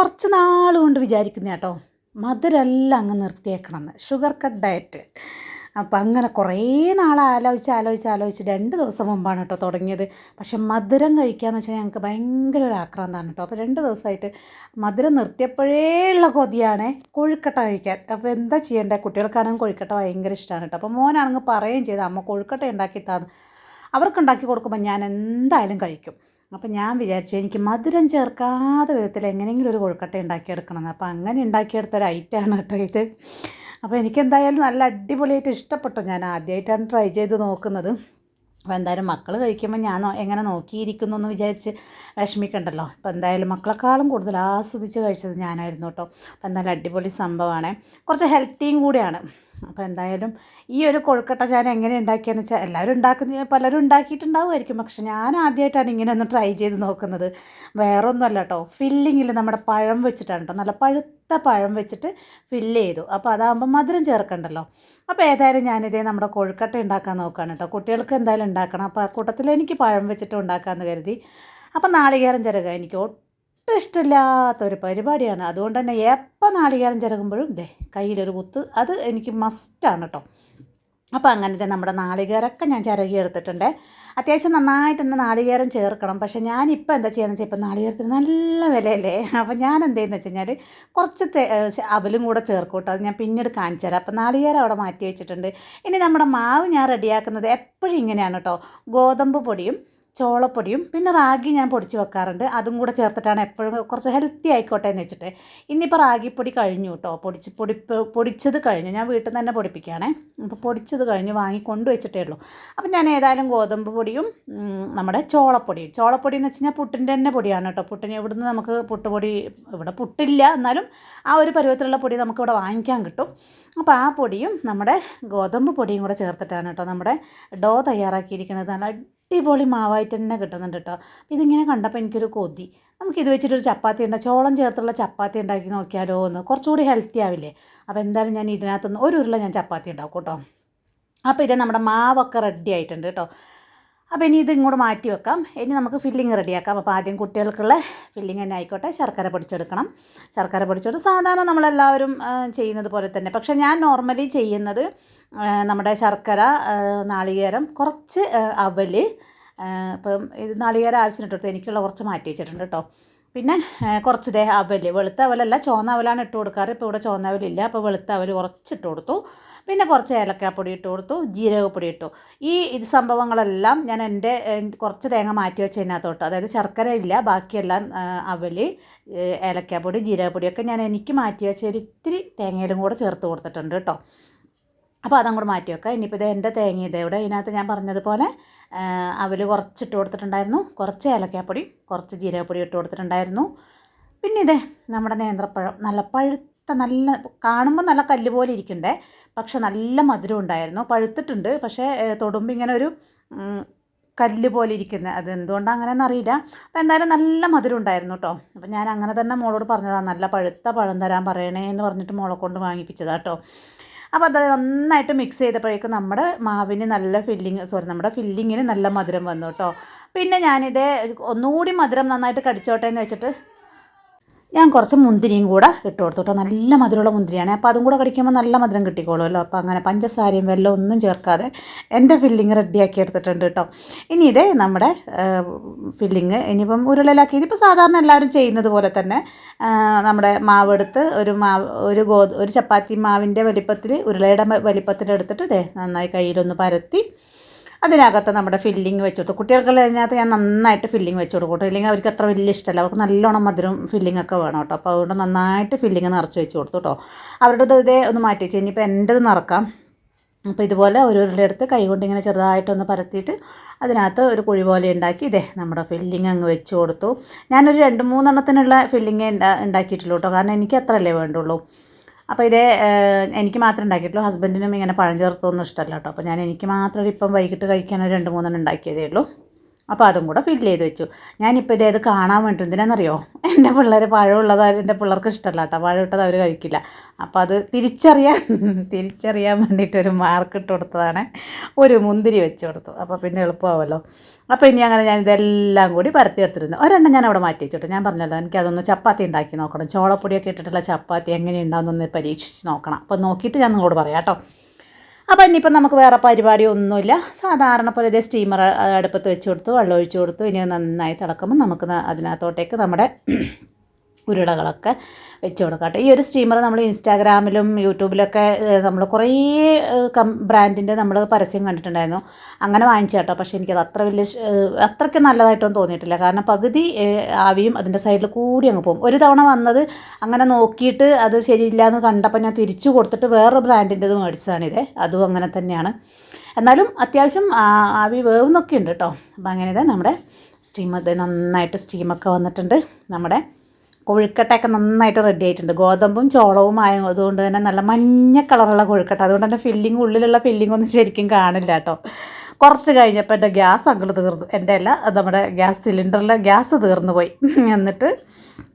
കുറച്ച് നാളുകൊണ്ട് കൊണ്ട് വിചാരിക്കുന്ന കേട്ടോ മധുരമെല്ലാം അങ്ങ് നിർത്തിയേക്കണം എന്ന് ഷുഗർ കട്ട് ഡയറ്റ് അപ്പം അങ്ങനെ കുറേ നാൾ ആലോചിച്ച് ആലോചിച്ച് ആലോചിച്ച് രണ്ട് ദിവസം മുമ്പാണ് കേട്ടോ തുടങ്ങിയത്. പക്ഷെ മധുരം കഴിക്കാന്ന് വെച്ചാൽ ഞങ്ങൾക്ക് ഭയങ്കര ഒരു ആക്രാന്താണ് കേട്ടോ. അപ്പോൾ രണ്ട് ദിവസമായിട്ട് മധുരം നിർത്തിയപ്പോഴേ ഉള്ള കൊതിയാണ് കൊഴുക്കട്ട കഴിക്കാൻ. അപ്പോൾ എന്താ ചെയ്യേണ്ടത് കുട്ടികൾക്കാണെങ്കിൽ കൊഴുക്കട്ട ഭയങ്കര ഇഷ്ടമാണ് കേട്ടോ. അപ്പോൾ മോനാണെങ്കിൽ പറയുകയും ചെയ്ത് അമ്മ കൊഴുക്കട്ട ഉണ്ടാക്കി താന്ന് അവർക്ക് ഉണ്ടാക്കി കൊടുക്കുമ്പോൾ ഞാൻ എന്തായാലും കഴിക്കും. അപ്പം ഞാൻ വിചാരിച്ചു എനിക്ക് മധുരം ചേർക്കാതെ വിധത്തിൽ എങ്ങനെയെങ്കിലും ഒരു കൊഴുക്കട്ട ഉണ്ടാക്കിയെടുക്കണം എന്ന്. അപ്പോൾ അങ്ങനെ ഉണ്ടാക്കിയെടുത്ത ഒരു ഐറ്റമാണ് കേട്ടോ ഇത്. അപ്പോൾ എനിക്കെന്തായാലും നല്ല അടിപൊളിയായിട്ട് ഇഷ്ടപ്പെട്ടു. ഞാൻ ആദ്യമായിട്ടാണ് ട്രൈ ചെയ്ത് നോക്കുന്നത്. അപ്പോൾ എന്തായാലും മക്കൾ കഴിക്കുമ്പോൾ ഞാൻ എങ്ങനെ നോക്കിയിരിക്കുന്നു എന്ന് വിചാരിച്ച് വിഷമിക്കണ്ടല്ലോ. അപ്പോൾ എന്തായാലും മക്കളെക്കാളും കൂടുതൽ ആസ്വദിച്ച് കഴിച്ചത് ഞാനായിരുന്നു കേട്ടോ. അപ്പോൾ എന്തായാലും അടിപൊളി സംഭവമാണ്. കുറച്ച് ഹെൽത്തിയും കൂടിയാണ്. അപ്പോൾ എന്തായാലും ഈ ഒരു കൊഴുക്കട്ട ഞാൻ എങ്ങനെ ഉണ്ടാക്കിയെന്ന് വെച്ചാൽ എല്ലാവരും ഉണ്ടാക്കുന്ന പലരും ഉണ്ടാക്കിയിട്ടുണ്ടാവുമായിരിക്കും. പക്ഷെ ഞാൻ ആദ്യമായിട്ടാണ് ഇങ്ങനെ ഒന്ന് ട്രൈ ചെയ്ത് നോക്കുന്നത്. വേറൊന്നുമല്ല കേട്ടോ ഫില്ലിങ്ങിൽ നമ്മുടെ പഴം വെച്ചിട്ടാണ് കേട്ടോ നല്ല പഴുത്ത പഴം വെച്ചിട്ട് ഫില്ല് ചെയ്തു. അപ്പോൾ അതാകുമ്പോൾ മധുരം ചേർക്കണ്ടല്ലോ. അപ്പോൾ ഏതായാലും ഞാനിതേ നമ്മുടെ കൊഴുക്കട്ട ഉണ്ടാക്കാൻ നോക്കുകയാണ് കേട്ടോ കുട്ടികൾക്ക് എന്തായാലും ഉണ്ടാക്കണം. അപ്പോൾ ആ കൂട്ടത്തിൽ എനിക്ക് പഴം വെച്ചിട്ട് ഉണ്ടാക്കാമെന്ന് കരുതി. അപ്പോൾ നാളികേരം ചിരക. എനിക്ക് ഒട്ടും ഇഷ്ടമില്ലാത്തൊരു പരിപാടിയാണ്. അതുകൊണ്ട് തന്നെ എപ്പോൾ നാളികേരം ചിരകുമ്പോഴും ഇതേ കയ്യിലൊരു കുത്ത്. അത് എനിക്ക് മസ്റ്റാണ് കേട്ടോ അപ്പോൾ അങ്ങനത്തെ നമ്മുടെ നാളികേരമൊക്കെ ഞാൻ ചിരകി എടുത്തിട്ടുണ്ട്. അത്യാവശ്യം നന്നായിട്ട് തന്നെ നാളികേരം ചേർക്കണം. പക്ഷേ ഞാനിപ്പോൾ എന്താ ചെയ്യുന്നത് വെച്ചാൽ ഇപ്പോൾ നാളികേരത്തിന് നല്ല വിലയല്ലേ? അപ്പോൾ ഞാൻ എന്ത് ചെയ്യുന്നത് വെച്ച് കഴിഞ്ഞാൽ കുറച്ച് അവലും കൂടെ ചേർക്കും കേട്ടോ അത് ഞാൻ പിന്നീട് കാണിച്ചു തരാം. അപ്പോൾ നാളികേരം അവിടെ മാറ്റി വെച്ചിട്ടുണ്ട്. ഇനി നമ്മുടെ മാവ് ഞാൻ റെഡിയാക്കുന്നത് എപ്പോഴും ഇങ്ങനെയാണ് കേട്ടോ ഗോതമ്പ് പൊടിയും ചോളപ്പൊടിയും പിന്നെ റാഗി ഞാൻ പൊടിച്ച് വെക്കാറുണ്ട്. അതും കൂടെ ചേർത്തിട്ടാണ് എപ്പോഴും കുറച്ച് ഹെൽത്തി ആയിക്കോട്ടെ എന്ന് വെച്ചിട്ട്. ഇന്നിപ്പോൾ റാഗിപ്പൊടി കഴിഞ്ഞു കേട്ടോ പൊടിച്ച് പൊടി പൊടിച്ചത് കഴിഞ്ഞു. ഞാൻ വീട്ടിൽ നിന്ന് തന്നെ പൊടിപ്പിക്കുകയാണേ. അപ്പോൾ പൊടിച്ചത് കഴിഞ്ഞ്. വാങ്ങി കൊണ്ടുവച്ചിട്ടേ ഉള്ളൂ. അപ്പം ഞാൻ ഏതായാലും ഗോതമ്പ് പൊടിയും നമ്മുടെ ചോളപ്പൊടിയും ചോളപ്പൊടി എന്ന് വെച്ച് കഴിഞ്ഞാൽ പുട്ടിന്റെ തന്നെ പൊടിയാണ് കേട്ടോ പുട്ടിന് ഇവിടുന്ന് നമുക്ക് പുട്ടുപൊടി ഇവിടെ പുട്ടില്ല. എന്നാലും ആ ഒരു പരുവത്തിലുള്ള പൊടി നമുക്കിവിടെ വാങ്ങിക്കാൻ കിട്ടും. അപ്പോൾ ആ പൊടിയും നമ്മുടെ ഗോതമ്പ് പൊടിയും കൂടെ ചേർത്തിട്ടാണ് കേട്ടോ നമ്മുടെ ഡോ തയ്യാറാക്കിയിരിക്കുന്നത്. നല്ല അടിപൊളി മാവായിട്ട് തന്നെ കിട്ടുന്നുണ്ട് കേട്ടോ. ഇതിങ്ങനെ കണ്ടപ്പോൾ എനിക്കൊരു കൊതി. നമുക്കിത് വെച്ചിട്ടൊരു ചപ്പാത്തി ഉണ്ടാ ചോളം ചേർത്തുള്ള ചപ്പാത്തി ഉണ്ടാക്കി നോക്കിയാലോ എന്ന്. കുറച്ചുകൂടി ഹെൽത്തി ആവില്ലേ. അപ്പോൾ എന്തായാലും ഞാൻ ഇതിനകത്തുനിന്ന് ഒരു ഉരുള ഞാൻ ചപ്പാത്തി ഉണ്ടാക്കും കേട്ടോ. അപ്പോൾ ഇത് നമ്മുടെ മാവൊക്കെ റെഡി ആയിട്ടുണ്ട് കേട്ടോ. അപ്പോൾ ഇനി ഇത് ഇങ്ങോട്ട് മാറ്റി വെക്കാം. ഇനി നമുക്ക് ഫില്ലിങ് റെഡിയാക്കാം അപ്പോൾ ആദ്യം കുട്ടികൾക്കുള്ള ഫില്ലിങ് തന്നെ ആയിക്കോട്ടെ. ശർക്കര പൊടിച്ചെടുക്കണം. ശർക്കര പൊടിച്ചെടുത്ത് സാധാരണ നമ്മളെല്ലാവരും ചെയ്യുന്നത് പോലെ തന്നെ. പക്ഷേ ഞാൻ നോർമലി ചെയ്യുന്നത് നമ്മുടെ ശർക്കര നാളികേരം കുറച്ച് അവൽ ഇപ്പം ഇത് നാളികേരം ആവശ്യത്തിന് ഇട്ടെടുത്ത് എനിക്കുള്ള കുറച്ച് മാറ്റി വെച്ചിട്ടുണ്ട് കേട്ടോ പിന്നെ കുറച്ച് ദേ അവൽ. വെളുത്ത അവലല്ല ചുവന്ന അവലാണ് ഇട്ട് കൊടുക്കാറ്. ഇപ്പോൾ ഇവിടെ ചുവന്ന അവലില്ല. അപ്പോൾ വെളുത്ത അവൽ കുറച്ച് ഇട്ട് കൊടുത്തു. പിന്നെ കുറച്ച് ഏലക്കാപ്പൊടി ഇട്ട് കൊടുത്തു. ജീരകപ്പൊടി ഇട്ടു. ഈ ഇത് സംഭവങ്ങളെല്ലാം ഞാൻ എന്റെ കുറച്ച് തേങ്ങ മാറ്റി വെച്ചതിനകത്തോട്ട് അതായത് ശർക്കര ഇല്ല ബാക്കിയെല്ലാം അവൽ ഏലക്കാപ്പൊടി ജീരകപ്പൊടിയൊക്കെ ഞാൻ എനിക്ക് മാറ്റി വെച്ച ഒരു ഇത്തിരി തേങ്ങയിലും കൂടെ ചേർത്ത് കൊടുത്തിട്ടുണ്ട് കേട്ടോ. അപ്പോൾ അതങ്ങോട്ട് മാറ്റി വെക്കാം. ഇനിയിപ്പോൾ ഇത് എന്റെ തേങ്ങ ഇത് ഇവിടെ ഇതിനകത്ത് ഞാൻ പറഞ്ഞതുപോലെ അവൽ കുറച്ച് ഇട്ട് കൊടുത്തിട്ടുണ്ടായിരുന്നു. കുറച്ച് ഏലക്കാപ്പൊടി കുറച്ച് ജീരകപ്പൊടി ഇട്ട് കൊടുത്തിട്ടുണ്ടായിരുന്നു. പിന്നെ ഇതേ നമ്മുടെ നേന്ത്രപ്പഴം. നല്ല പഴുത്ത നല്ല കാണുമ്പോൾ നല്ല കല്ല് പോലെ ഇരിക്കണ്ടേ? പക്ഷെ നല്ല മധുരം ഉണ്ടായിരുന്നു. പഴുത്തിട്ടുണ്ട്. പക്ഷേ തൊടുമ്പ് തൊടുമ്പോൾ ഇങ്ങനെ ഒരു കല്ല് പോലെ ഇരിക്കുന്നത് അത് എന്തുകൊണ്ടാണ് അങ്ങനെയെന്ന് അറിയില്ല. അപ്പോൾ എന്തായാലും നല്ല മധുരം ഉണ്ടായിരുന്നു കേട്ടോ അപ്പോൾ ഞാൻ അങ്ങനെ തന്നെ മോളോട് പറഞ്ഞതാണ് നല്ല പഴുത്ത പഴം തരാൻ പറയണേ എന്ന് പറഞ്ഞിട്ട് മോളെ കൊണ്ട് വാങ്ങിപ്പിച്ചതാണ് കേട്ടോ അപ്പോൾ അത് നന്നായിട്ട് മിക്സ് ചെയ്തപ്പോഴേക്കും നമ്മുടെ മാവിന് നല്ല ഫില്ലിങ് സോറി നമ്മുടെ ഫില്ലിങ്ങിന് നല്ല മധുരം വന്നു കേട്ടോ പിന്നെ ഞാനിത് ഒന്നുകൂടി മധുരം നന്നായിട്ട് കടിച്ചോട്ടെ എന്ന് വെച്ചിട്ട് ഞാൻ കുറച്ച് മുന്തിരിയും കൂടെ ഇട്ട് കൊടുത്തു കേട്ടോ നല്ല മധുരമുള്ള മുന്തിരിയാണ്. അപ്പോൾ അതും കൂടെ കടിക്കുമ്പോൾ നല്ല മധുരം കിട്ടിക്കോളുമല്ലോ. അപ്പോൾ അങ്ങനെ പഞ്ചസാരയും വെല്ലം ഒന്നും ചേർക്കാതെ എന്റെ ഫില്ലിങ് റെഡിയാക്കി എടുത്തിട്ടുണ്ട് കേട്ടോ ഇനി ഇതേ നമ്മുടെ ഫില്ലിങ്. ഇനിയിപ്പം ഉരുളയിലാക്കി. ഇതിപ്പോൾ സാധാരണ എല്ലാവരും ചെയ്യുന്നത് പോലെ തന്നെ നമ്മുടെ മാവ് എടുത്ത് ഒരു മാവ് ഒരു ഗോ ഒരു ചപ്പാത്തി മാവിന്റെ വലിപ്പത്തിൽ ഉരുളയുടെ വലിപ്പത്തിലെടുത്തിട്ട് ഇതേ നന്നായി കയ്യിലൊന്ന് പരത്തി അതിനകത്ത് നമ്മുടെ ഫില്ലിങ് വെച്ച് കൊടുത്തു കുട്ടികൾക്കെല്ലാം അതിനകത്ത് ഞാൻ നന്നായിട്ട് ഫില്ലിങ് വെച്ച് കൊടുക്കും ഇല്ലെങ്കിൽ അവർക്ക് അത്ര വലിയ ഇഷ്ടമല്ല. അവർക്ക് നല്ലോണം മധുരം ഫില്ലിംഗ് ഒക്കെ വേണം കേട്ടോ. അപ്പോൾ അതുകൊണ്ട് നന്നായിട്ട് ഫില്ലിങ് നിറച്ച് വെച്ച് കൊടുത്തു കേട്ടോ. അവരുടെ ഇതേ ഒന്ന് മാറ്റി വെച്ചു. ഇനിയിപ്പോൾ എന്റെത് നിറക്കാം. അപ്പോൾ ഇതുപോലെ ഓരോരുടെ അടുത്ത് കൈ കൊണ്ട് ഇങ്ങനെ ചെറുതായിട്ടൊന്ന് പരത്തിയിട്ട് അതിനകത്ത് ഒരു കുഴി പോലെ ഉണ്ടാക്കി ഇതേ നമ്മുടെ ഫില്ലിങ് അങ്ങ് വെച്ച് കൊടുത്തു ഞാനൊരു രണ്ട് മൂന്നെണ്ണത്തിനുള്ള ഫില്ലിങ് ഉണ്ടാ ഉണ്ടാക്കിയിട്ടുള്ളൂ കേട്ടോ. കാരണം എനിക്ക് അത്രയല്ലേ വേണ്ടുള്ളൂ. അപ്പോൾ ഇതേ എനിക്ക് മാത്രമേ ഉണ്ടാക്കിയിട്ടുള്ളൂ. ഹസ്ബൻഡിനും ഇങ്ങനെ പഴം ചേർത്തൊന്നും ഇഷ്ടമല്ല കേട്ടോ. അപ്പോൾ ഞാൻ എനിക്ക് മാത്രം ഇപ്പം വൈകിട്ട് കഴിക്കാൻ ഒരു രണ്ട് മൂന്നെണ്ണം ഉണ്ടാക്കിയതേ ഉള്ളൂ. അപ്പോൾ അതും കൂടെ ഫില്ല് ചെയ്ത് വെച്ചു. ഞാനിപ്പോൾ ഇതേത് കാണാൻ വേണ്ടി എന്റെ പിള്ളേർ പഴമുള്ളത് എന്റെ പിള്ളേർക്ക് ഇഷ്ടമല്ല കേട്ടോ പഴം ഇട്ടത് അവർ കഴിക്കില്ല. അപ്പോൾ അത് തിരിച്ചറിയാൻ തിരിച്ചറിയാൻ വേണ്ടിയിട്ട് ഒരു മാർക്ക് ഇട്ട് കൊടുത്തതാണ്. ഒരു മുന്തിരി വെച്ച് കൊടുത്തു. അപ്പോൾ പിന്നെ എളുപ്പമാവുമല്ലോ അപ്പോൾ ഇനി അങ്ങനെ ഞാൻ ഇതെല്ലാം കൂടി പരത്തി എടുത്തിരുന്നു. ഒരെണ്ണം ഞാൻ അവിടെ മാറ്റി വെച്ചോട്ടെ. ഞാൻ പറഞ്ഞല്ലോ എനിക്കതൊന്ന് ചപ്പാത്തി ഉണ്ടാക്കി നോക്കണം. ചോളപ്പൊടിയൊക്കെ ഇട്ടിട്ടുള്ള ചപ്പാത്തി എങ്ങനെ ഉണ്ടാകുന്നൊന്ന് പരീക്ഷിച്ച് നോക്കണം. അപ്പോൾ നോക്കിയിട്ട് ഞാൻ നിങ്ങളോട് പറയാം കേട്ടോ അപ്പോൾ ഇനിയിപ്പോൾ നമുക്ക് വേറെ പരിപാടി ഒന്നുമില്ല സാധാരണ പോലെ ഇതേ സ്റ്റീമർ അടുപ്പത്ത് വെച്ച് കൊടുത്തു വെള്ളം ഒഴിച്ച് കൊടുത്തു. ഇനി നന്നായി തിളക്കുമ്പോൾ നമുക്ക് അതിനകത്തോട്ടേക്ക് നമ്മുടെ ഉരുളകളൊക്കെ വെച്ച് കൊടുക്കട്ടെ. ഈ ഒരു സ്റ്റീമർ നമ്മൾ ഇൻസ്റ്റാഗ്രാമിലും യൂട്യൂബിലൊക്കെ നമ്മൾ കുറേ കം ബ്രാൻഡിന്റെ നമ്മൾ പരസ്യം കണ്ടിട്ടുണ്ടായിരുന്നു. അങ്ങനെ വാങ്ങിച്ചു കേട്ടോ. പക്ഷേ എനിക്കത് അത്ര വലിയ അത്രയ്ക്ക് നല്ലതായിട്ടൊന്നും തോന്നിയിട്ടില്ല. കാരണം പകുതി ആവിയും അതിന്റെ സൈഡിൽ കൂടി അങ്ങ് പോകും. ഒരു തവണ വന്നത് അങ്ങനെ നോക്കിയിട്ട് അത് ശരിയില്ല എന്ന് കണ്ടപ്പോൾ ഞാൻ തിരിച്ചു കൊടുത്തിട്ട് വേറൊരു ബ്രാൻഡിന്റെത് മേടിച്ചതാണിത് അതും അങ്ങനെ തന്നെയാണ്. എന്നാലും അത്യാവശ്യം ആവി വേവുന്നൊക്കെ ഉണ്ട് കേട്ടോ. അപ്പം അങ്ങനെ നമ്മുടെ സ്റ്റീം ഇത് നന്നായിട്ട് സ്റ്റീമൊക്കെ വന്നിട്ടുണ്ട്. നമ്മുടെ കൊഴുക്കട്ടയൊക്കെ നന്നായിട്ട് റെഡി ആയിട്ടുണ്ട്. ഗോതമ്പും ചോളവും ആയതുകൊണ്ട് തന്നെ നല്ല മഞ്ഞ കളറുള്ള കൊഴുക്കട്ട. അതുകൊണ്ട് തന്നെ ഫില്ലിങ് ഉള്ളിലുള്ള ഫില്ലിംഗ് ഒന്നും ശരിക്കും കാണില്ല കേട്ടോ. കുറച്ച് കഴിഞ്ഞപ്പോൾ എന്റെ ഗ്യാസ് അങ്ങോട്ട് തീർന്നു. എന്റെ അല്ല നമ്മുടെ ഗ്യാസ് സിലിണ്ടറിലെ ഗ്യാസ് തീർന്നു പോയി. എന്നിട്ട്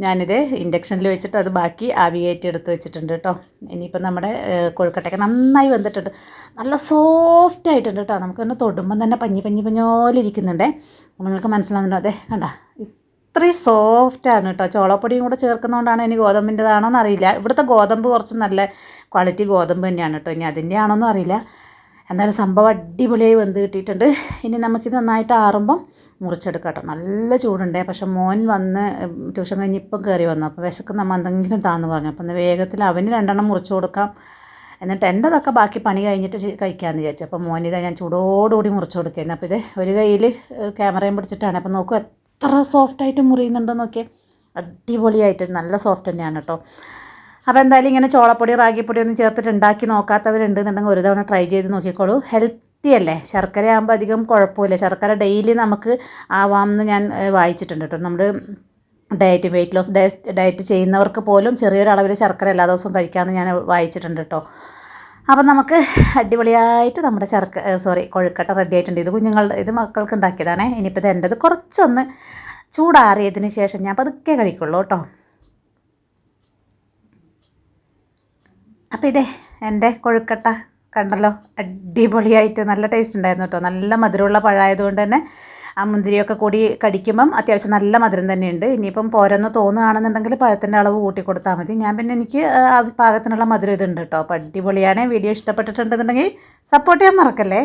ഞാനിത് ഇൻഡക്ഷനിൽ വെച്ചിട്ട് അത് ബാക്കി ആവി എടുത്ത് വെച്ചിട്ടുണ്ട് കേട്ടോ. ഇനിയിപ്പോൾ നമ്മുടെ കൊഴുക്കട്ടയൊക്കെ നന്നായി വന്നിട്ടുണ്ട്. നല്ല സോഫ്റ്റ് ആയിട്ടുണ്ട് കേട്ടോ. നമുക്ക് തന്നെ തൊടുമ്പം തന്നെ പഞ്ഞി പഞ്ഞി പഞ്ഞോലിരിക്കുന്നുണ്ടേ നമ്മൾക്ക് നിങ്ങൾക്ക് മനസ്സിലാവുന്നുണ്ടോ? അതെ കണ്ട ഇത്രയും സോഫ്റ്റാണ് കേട്ടോ ചോളപ്പൊടിയും കൂടെ ചേർക്കുന്നതുകൊണ്ടാണ് ഇനി ഗോതമ്പിന്റെതാണോന്ന് അറിയില്ല. ഇവിടുത്തെ ഗോതമ്പ് കുറച്ച് നല്ല ക്വാളിറ്റി ഗോതമ്പ് തന്നെയാണ് കേട്ടോ ഇനി അതിന്റെ ആണോന്നും അറിയില്ല. എന്നാലും സംഭവം അടിപൊളിയായി വെന്ത് കിട്ടിയിട്ടുണ്ട്. ഇനി നമുക്കിത് നന്നായിട്ട് ആറുമ്പം മുറിച്ചെടുക്കാം കേട്ടോ നല്ല ചൂടുണ്ടേ. പക്ഷെ മോൻ വന്ന് ട്യൂഷൻ കഴിഞ്ഞ് ഇപ്പം കയറി വന്നു. അപ്പോൾ വിശക്കുന്ന നമ്മൾ എന്തെങ്കിലും താന്ന് പറഞ്ഞു. അപ്പം വേഗത്തിൽ അവന് രണ്ടെണ്ണം മുറിച്ച് കൊടുക്കാം. എന്നിട്ട് എന്റെതൊക്കെ ബാക്കി പണി കഴിഞ്ഞിട്ട് കഴിക്കാമെന്ന് വിചാരിച്ചു. അപ്പോൾ മോനിതാ ഞാൻ ചൂടോടുകൂടി മുറിച്ച് കൊടുക്കുന്നത് അപ്പോൾ ഇത് ഒരു കയ്യിൽ ക്യാമറയും പിടിച്ചിട്ടാണ്. അപ്പോൾ നോക്കൂ എത്ര സോഫ്റ്റായിട്ട് മുറിയുന്നുണ്ടെന്ന് നോക്കിയേ അടിപൊളിയായിട്ട് നല്ല സോഫ്റ്റ് തന്നെയാണ് കേട്ടോ അപ്പോൾ എന്തായാലും ഇങ്ങനെ ചോളപ്പൊടി റാഗിപ്പൊടി ഒന്നും ചേർത്തിട്ട് ഉണ്ടാക്കി നോക്കാത്തവരുണ്ടെന്നുണ്ടെങ്കിൽ ഒരു തവണ ട്രൈ ചെയ്ത് നോക്കിക്കോളൂ. ഹെൽത്തി അല്ലേ? ശർക്കര ആകുമ്പോൾ അധികം കുഴപ്പമില്ല. ശർക്കര ഡെയിലി നമുക്ക് ആവാമെന്ന് ഞാൻ വായിച്ചിട്ടുണ്ട് കേട്ടോ നമ്മൾ ഡയറ്റ് വെയിറ്റ് ലോസ് ഡയറ്റ് ചെയ്യുന്നവർക്ക് പോലും ചെറിയൊരളവിൽ ശർക്കര എല്ലാ ദിവസവും കഴിക്കാമെന്ന് ഞാൻ വായിച്ചിട്ടുണ്ട് കേട്ടോ അപ്പം നമുക്ക് അടിപൊളിയായിട്ട് നമ്മുടെ ശർക്ക സോറി കൊഴുക്കട്ട റെഡി ആയിട്ടുണ്ട്. ഇത് കുഞ്ഞുങ്ങളുടെ ഇത് മക്കൾക്ക് ഉണ്ടാക്കിയതാണേ. ഇനിയിപ്പോൾ ഇത് എന്റെത് കുറച്ചൊന്ന് ചൂടാറിയതിന് ശേഷം ഞാൻ പതുക്കെ കഴിക്കുള്ളൂ കേട്ടോ. അപ്പോൾ ഇതേ എന്റെ കൊഴുക്കട്ട കണ്ടല്ലോ? അടിപൊളിയായിട്ട് നല്ല ടേസ്റ്റ് ഉണ്ടായിരുന്നു കേട്ടോ. നല്ല മധുരമുള്ള പഴമായതുകൊണ്ട് തന്നെ ആ മുന്തിരിയൊക്കെ കൂടി കടിക്കുമ്പം അത്യാവശ്യം നല്ല മധുരം തന്നെയുണ്ട്. ഇനിയിപ്പം പോരെന്ന് തോന്നുകയാണെന്നുണ്ടെങ്കിൽ പഴത്തിന്റെ അളവ് കൂട്ടി കൊടുത്താൽ മതി. ഞാൻ പിന്നെ എനിക്ക് പാകത്തിനുള്ള മധുരം ഇതുണ്ട് കേട്ടോ. അപ്പോൾ അടിപൊളിയാണ്. വീഡിയോ ഇഷ്ടപ്പെട്ടിട്ടുണ്ടെന്നുണ്ടെങ്കിൽ സപ്പോർട്ട് ചെയ്യാൻ മറക്കല്ലേ?